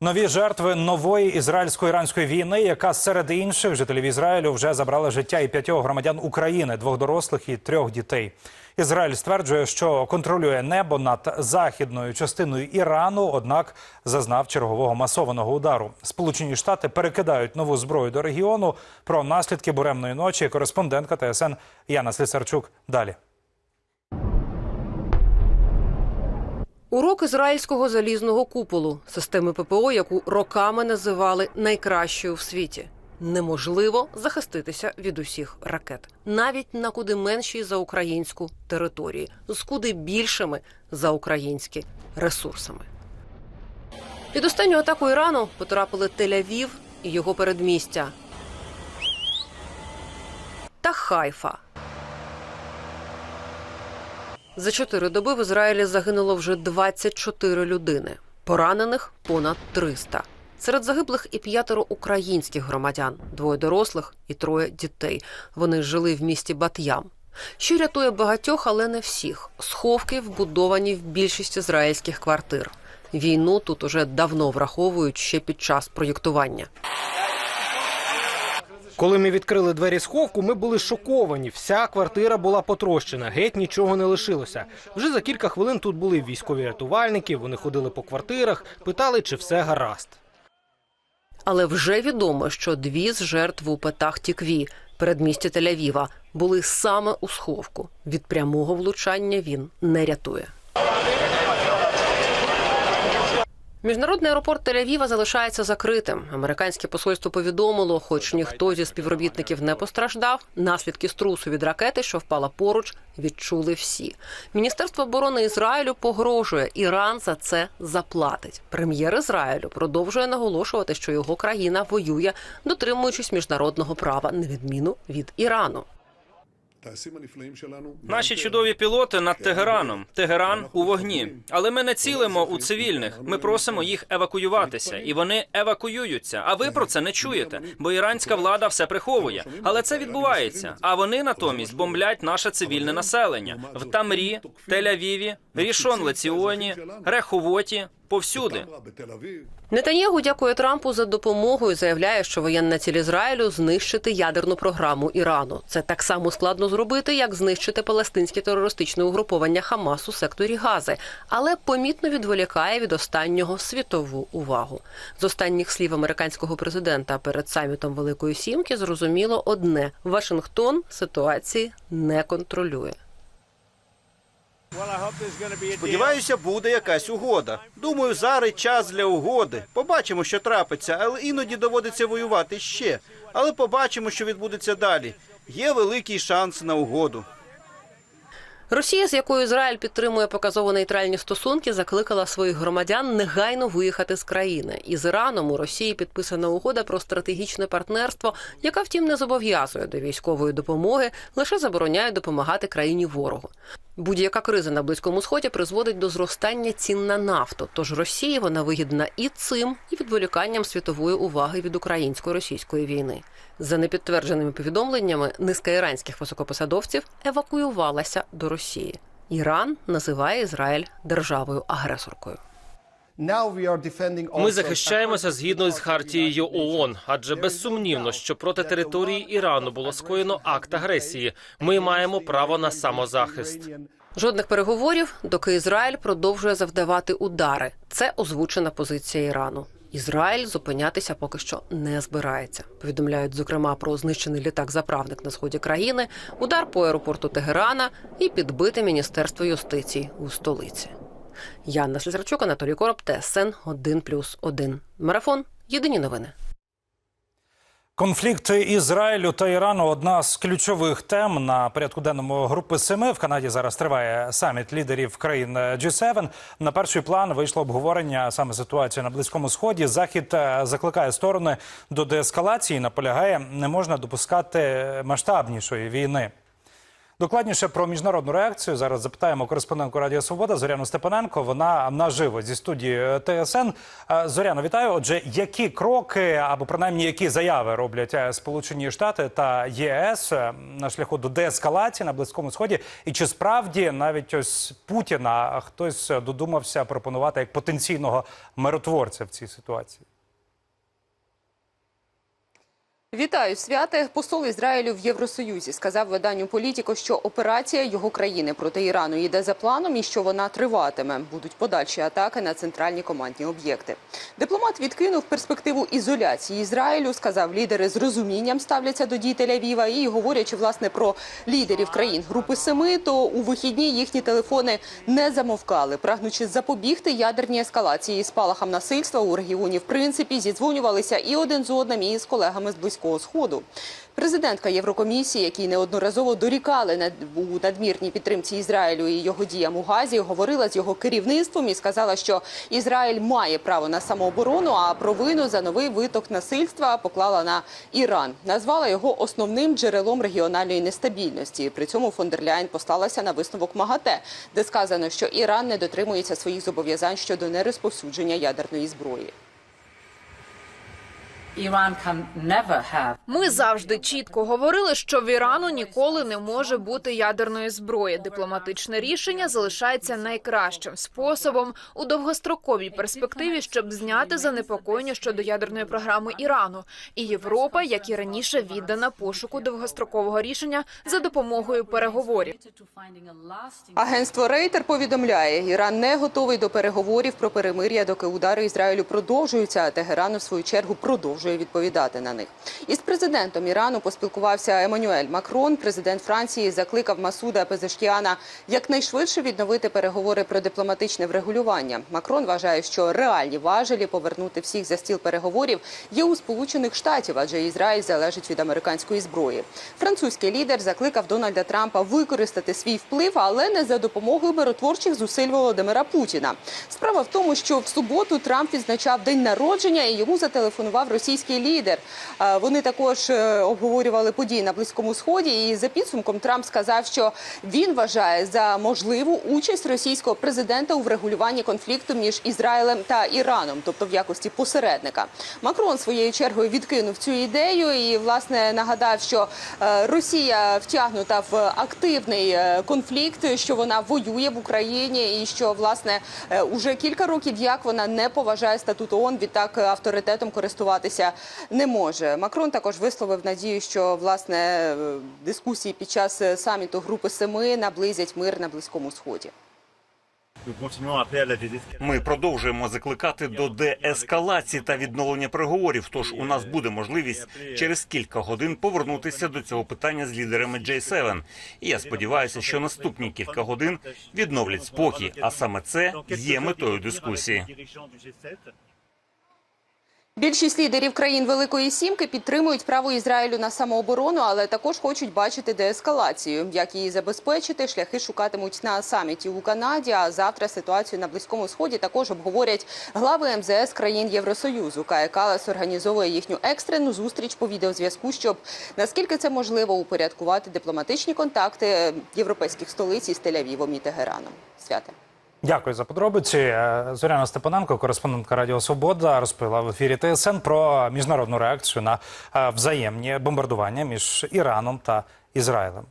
Нові жертви нової ізраїльсько-іранської війни, яка серед інших жителів Ізраїлю вже забрала життя і п'ятьох громадян України, двох дорослих і трьох дітей. Ізраїль стверджує, що контролює небо над західною частиною Ірану, однак зазнав чергового масованого удару. Сполучені Штати перекидають нову зброю до регіону. Про наслідки буремної ночі. Кореспондентка ТСН Яна Слісарчук. Далі. Урок ізраїльського залізного куполу, системи ППО, яку роками називали найкращою в світі. Неможливо захиститися від усіх ракет, навіть на куди меншій за українську території, з куди більшими за українські ресурсами. Під останню атаку Ірану потрапили Тель-Авів і його передмістя та Хайфа. За чотири доби в Ізраїлі загинуло вже 24 людини, поранених понад 300. Серед загиблих і п'ятеро українських громадян, двоє дорослих і троє дітей. Вони жили в місті Бат'ям. Що рятує багатьох, але не всіх. Сховки вбудовані в більшість ізраїльських квартир. Війну тут уже давно враховують ще під час проєктування. Коли ми відкрили двері сховку, ми були шоковані. Вся квартира була потрощена, геть нічого не лишилося. Вже за кілька хвилин тут були військові рятувальники. Вони ходили по квартирах, питали, чи все гаразд. Але вже відомо, що дві з жертв у Петах Тікві, передмісті Тель-Авіва, були саме у сховку. Від прямого влучання він не рятує. Міжнародний аеропорт Тель-Авіва залишається закритим. Американське посольство повідомило, хоч ніхто зі співробітників не постраждав. Наслідки струсу від ракети, що впала поруч, відчули всі. Міністерство оборони Ізраїлю погрожує, Іран за це заплатить. Прем'єр Ізраїлю продовжує наголошувати, що його країна воює, дотримуючись міжнародного права, на відміну від Ірану. Наші чудові пілоти над Тегераном. Тегеран у вогні. Але ми не цілимо у цивільних. Ми просимо їх евакуюватися, і вони евакуюються. А ви про це не чуєте, бо іранська влада все приховує. Але це відбувається. А вони натомість бомблять наше цивільне населення в Тамрі, Тель-Авіві, Рішон Леціоні, Реховоті. Повсюди Нетаньягу дякує Трампу за допомогу і заявляє, що воєнна ціль Ізраїлю знищити ядерну програму Ірану. Це так само складно зробити, як знищити палестинське терористичне угруповання Хамас у секторі Гази, але помітно відволікає від останнього світову увагу. З останніх слів американського президента перед самітом Великої Сімки зрозуміло одне: Вашингтон ситуації не контролює. Сподіваюся, буде якась угода. Думаю, зараз час для угоди. Побачимо, що трапиться, але іноді доводиться воювати ще. Але побачимо, що відбудеться далі. Є великий шанс на угоду. Росія, з якою Ізраїль підтримує показово нейтральні стосунки, закликала своїх громадян негайно виїхати з країни. Із Іраном у Росії підписана угода про стратегічне партнерство, яка, втім, не зобов'язує до військової допомоги, лише забороняє допомагати країні ворогу. Будь-яка криза на близькому сході призводить до зростання цін на нафту. Тож Росії вона вигідна і цим, і відволіканням світової уваги від українсько-російської війни. За непідтвердженими повідомленнями, низка іранських високопосадовців евакуювалася до Росії. Іран називає Ізраїль державою агресоркою. Ми захищаємося згідно з хартією ООН, адже безсумнівно, що проти території Ірану було скоєно акт агресії. Ми маємо право на самозахист. Жодних переговорів, доки Ізраїль продовжує завдавати удари. Це озвучена позиція Ірану. Ізраїль зупинятися поки що не збирається. Повідомляють зокрема про знищений літак-заправник на сході країни, удар по аеропорту Тегерана і підбите міністерство юстиції у столиці. Яна Слізарчук, Анатолій Короб, ТСН 1+,1. Марафон. Єдині новини. Конфлікт Ізраїлю та Ірану одна з ключових тем на порядку денному групи Семи. В Канаді зараз триває саміт лідерів країн G7. На перший план вийшло обговорення саме ситуації на близькому сході. Захід е, закликає сторони до деескалації. Наполягає, не можна допускати масштабнішої війни. Докладніше про міжнародну реакцію зараз запитаємо кореспондентку Радіо Свобода Зоряну Степаненко. Вона наживо зі студії е, ТСН. Е, Зоряно, вітаю. Отже, які кроки або принаймні які заяви роблять е, Сполучені Штати та ЄС на шляху до деескалації на близькому сході? І чи справді навіть ось Путіна хтось додумався пропонувати як потенційного миротворця в цій ситуації? Вітаю святе. Посол Ізраїлю в Євросоюзі сказав виданню Політіко, що операція його країни проти Ірану йде за планом і що вона триватиме. Будуть подальші атаки на центральні командні об'єкти. Дипломат відкинув перспективу ізоляції Ізраїлю. Сказав, лідери з розумінням ставляться до дій Тель-Авіва. І говорячи власне про лідерів країн групи Семи, то у вихідні їхні телефони не замовкали, прагнучи запобігти ядерній ескалації спалахам насильства у регіоні. В принципі, зідзвонювалися і один з одним, і з колегами з близького сходу. Президентка Єврокомісії, які неодноразово дорікали у надмірній підтримці Ізраїлю і його діям у Газі, говорила з його керівництвом і сказала, що Ізраїль має право на самооборону, а провину за новий виток насильства поклала на Іран. Назвала його основним джерелом регіональної нестабільності. При цьому фон дер Ляйн послалася на висновок МАГАТЕ, де сказано, що Іран не дотримується своїх зобов'язань щодо нерозповсюдження ядерної зброї. Ми завжди чітко говорили, що в Ірану ніколи не може бути ядерної зброї. Дипломатичне рішення залишається найкращим способом у довгостроковій перспективі, щоб зняти занепокоєння щодо ядерної програми Ірану. І Європа, як і раніше, віддана пошуку довгострокового рішення за допомогою переговорів. to finding a Агентство Рейтер повідомляє, Іран не готовий до переговорів про перемир'я, доки удари Ізраїлю продовжуються, а Тегеран, у свою чергу, продовжує відповідати на них. Із президентом Ірану поспілкувався Еммануель Макрон. Президент Франції закликав Масуда Пезешкіана якнайшвидше відновити переговори про дипломатичне врегулювання. Макрон вважає, що реальні важелі повернути всіх за стіл переговорів є у Сполучених Штатів, адже Ізраїль залежить від американської зброї. Французький лідер закликав Дональда Трампа використати свій вплив, але не за допомогою миротворчих зусиль Володимира Путіна. Справа в тому, що в суботу Трамп відзначав день народження і йому зателефонував російський лідер. Е, Вони також е, обговорювали події на близькому сході. І за підсумком Трамп сказав, що він вважає за можливу участь російського президента у врегулюванні конфлікту між Ізраїлем та Іраном, тобто в якості посередника. Макрон своєю чергою відкинув цю ідею і власне нагадав, що е, Росія втягнута в активний е, конфлікт, що вона воює в Україні, і що власне уже кілька років як вона не поважає статут ООН, відтак авторитетом користуватися не може. Макрон також висловив надію, що власне дискусії під час е, саміту групи Семи наблизять мир на близькому сході. Ми продовжуємо закликати до деескалації та відновлення переговорів. Тож у нас буде можливість через кілька годин повернутися до цього питання з лідерами J7. І я сподіваюся, що наступні кілька годин відновлять спокій. А саме це є метою дискусії. Більшість лідерів країн Великої Сімки підтримують право Ізраїлю на самооборону, але також хочуть бачити деескалацію. Як її забезпечити, шляхи шукатимуть на саміті у Канаді. А завтра ситуацію на близькому сході також обговорять глави МЗС країн Євросоюзу. Кая Калас організовує їхню екстрену зустріч по відеозв'язку, щоб наскільки це можливо упорядкувати дипломатичні контакти європейських столиць із Тель-Авівом і Тегераном. Святе. Дякую за подробиці. Е, Зоряна Степаненко, кореспондентка Радіо Свобода, розповіла в ефірі ТСН про міжнародну реакцію на е, взаємні бомбардування між Іраном та Ізраїлем.